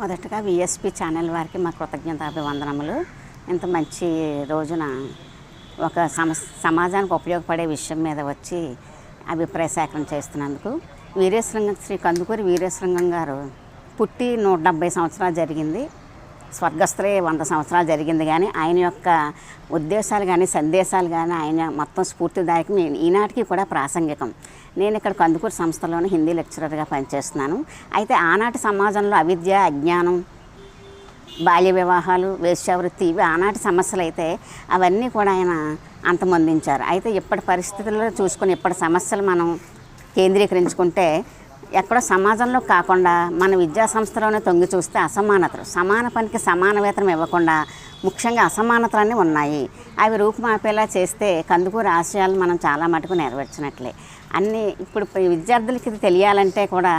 మొదటగా VSP channel వారికి మా కృతజ్ఞతాభివందనములు. ఇంత మంచి రోజున ఒక సమాజానికి ఉపయోగపడే విషయం మీద వచ్చి అభిప్రాయ సేకరణ చేస్తున్నందుకు. వీరేశలింగం శ్రీ కందుకూరి వీరేశలింగం గారు పుట్టి నూట డెబ్బై సంవత్సరాలు జరిగింది. స్వర్గస్థులే వంద సంవత్సరాలు జరిగింది కానీ ఆయన యొక్క ఉద్దేశాలు కానీ సందేశాలు కానీ ఆయన మొత్తం స్ఫూర్తిదాయకం ఈనాటికి కూడా ప్రాసంగికం. నేను ఇక్కడ కందుకూరు సంస్థలోనే హిందీ లెక్చరర్గా పనిచేస్తున్నాను. అయితే ఆనాటి సమాజంలో అవిద్య అజ్ఞానం బాల్య వివాహాలు వేశ్యావృత్తి ఇవి ఆనాటి సమస్యలు అయితే అవన్నీ కూడా ఆయన అంతమొందించారు. అయితే ఇప్పటి పరిస్థితుల్లో చూసుకొని ఇప్పటి సమస్యలు మనం కేంద్రీకరించుకుంటే ఎక్కడో సమాజంలో కాకుండా మన విద్యా సంస్థలోనే తొంగి చూస్తే అసమానతలు. సమాన పనికి సమాన వేతనం ఇవ్వకుండా ముఖ్యంగా అసమానతలన్నీ ఉన్నాయి. అవి రూపుమాపేలా చేస్తే కందుకూరు ఆశయాలు మనం చాలా మటుకు నెరవేర్చినట్లే. అన్ని ఇప్పుడు విద్యార్థులకి ఇది తెలియాలంటే కూడా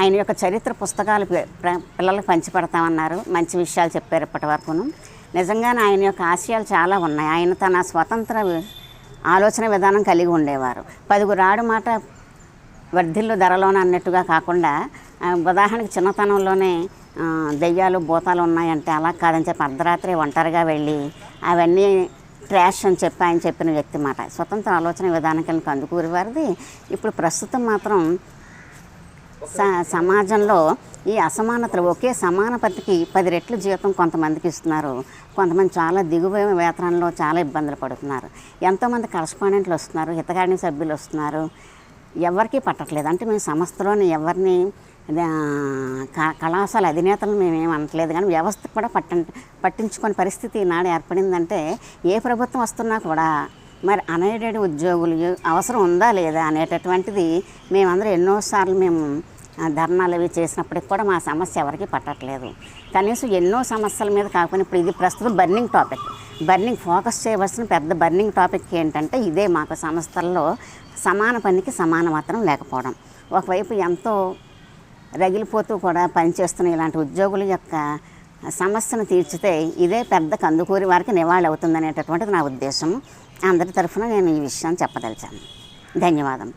ఆయన యొక్క చరిత్ర పుస్తకాలు పిల్లలకు పంచిపెడతామన్నారు. మంచి విషయాలు చెప్పారు ఇప్పటి వరకును. నిజంగానే ఆయన యొక్క ఆశయాలు చాలా ఉన్నాయి. ఆయన తన స్వతంత్ర ఆలోచన విధానం కలిగి ఉండేవారు. పదుగురు రాడు మాట వర్ధిల్లు ధరలోన అన్నట్టుగా కాకుండా ఉదాహరణకి చిన్నతనంలోనే దెయ్యాలు భూతాలు ఉన్నాయంటే అలా కాదని చెప్పి అర్ధరాత్రి ఒంటరిగా వెళ్ళి అవన్నీ ట్రాష్ అని చెప్పి ఆయన చెప్పిన వ్యక్తి మాట. స్వతంత్ర ఆలోచన విధానానికి అందుకూరి వారిది. ఇప్పుడు ప్రస్తుతం మాత్రం స సమాజంలో ఈ అసమానతలు ఒకే సమాన పతికి పది రెట్లు జీతం కొంతమందికి ఇస్తున్నారు. కొంతమంది చాలా దిగువ వేతనంలో చాలా ఇబ్బందులు పడుతున్నారు. ఎంతోమంది కరస్పాండెంట్లు వస్తున్నారు హితకారిణి సభ్యులు వస్తున్నారు. ఎవరికీ పట్టట్లేదు. అంటే మేము సంస్థలోని ఎవరిని క- కళాశాల అధినేతలు మేమేం అనట్లేదు. కానీ వ్యవస్థ కూడా పట్ట పట్టించుకునే పరిస్థితి ఈనాడు ఏర్పడిందంటే ఏ ప్రభుత్వం వస్తున్నా కూడా మరి అన్ఎయిడెడ్ ఉద్యోగులు అవసరం ఉందా లేదా అనేటటువంటిది మేమందరూ ఎన్నోసార్లు మేము ధర్నాలు అవి చేసినప్పటికి కూడా మా సమస్య ఎవరికి పట్టట్లేదు. కనీసం ఎన్నో సమస్యల మీద కాకుండా ఇప్పుడు ఇది ప్రస్తుతం బర్నింగ్ టాపిక్. బర్నింగ్ ఫోకస్ చేయవలసిన పెద్ద బర్నింగ్ టాపిక్ ఏంటంటే ఇదే మాకు సంస్థల్లో సమాన పనికి సమాన మాత్రం లేకపోవడం. ఒకవైపు ఎంతో రగిలిపోతూ కూడా పనిచేస్తున్న ఇలాంటి ఉద్యోగుల యొక్క సమస్యను తీర్చితే ఇదే పెద్ద కందుకూరి వారికి నివాళి అవుతుందనేటటువంటిది నా ఉద్దేశం అందరి తరఫున నేను ఈ విషయాన్ని చెప్పదలిచాను. ధన్యవాదం